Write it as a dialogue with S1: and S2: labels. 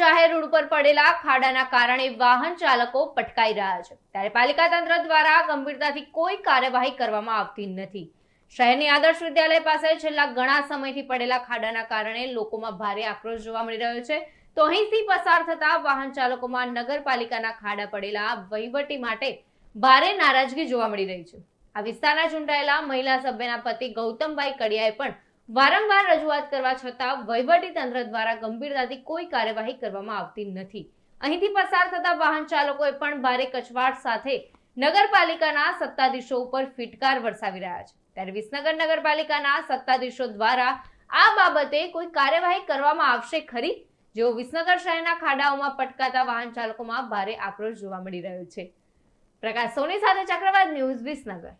S1: જાહેર રોડ ઉપર પડેલા ખાડાના કારણે વાહન ચાલકો પટકાઈ રહ્યા છે. ત્યારે પાલિકા તંત્ર દ્વારા ગંભીરતાથી કોઈ કાર્યવાહી કરવામાં આવતી નથી. શહેરની આદર્શ વિદ્યાલય પાસે છેલ્લા ઘણા સમયથી પડેલા ખાડાના કારણે લોકોમાં ભારે આક્રોશ જોવા મળી રહ્યો છે. તો અહીંથી પસાર થતા વાહન ચાલકોમાં નગરપાલિકાના ખાડા પડેલા વહીવટી માટે ભારે નારાજગી જોવા મળી રહી છે. આ વિસ્તારના ચૂંટાયેલા મહિલા સભ્યના પતિ ગૌતમભાઈ કડિયાએ પણ વારંવાર રજૂઆત કરવા છતાં વહીવટી તંત્ર દ્વારા ગંભીરતાથી કોઈ કાર્યવાહી કરવામાં આવતી નથી. અહીંથી પસાર થતા વાહન ચાલકોએ પણ ભારે કચવાટ સાથે નગરપાલિકાના સત્તાધીશો ઉપર ફિટકાર વરસાવી રહ્યા છે. ત્યારે વિસનગર નગરપાલિકાના સત્તાધીશો દ્વારા આ બાબતે કોઈ કાર્યવાહી કરવામાં આવશે ખરી? જેઓ વિસનગર શહેરના ખાડાઓમાં પટકાતા વાહન ચાલકોમાં ભારે આક્રોશ જોવા મળી રહ્યો છે. પ્રકાશ સોની સાથે ચક્રવાત ન્યૂઝ વિસનગર.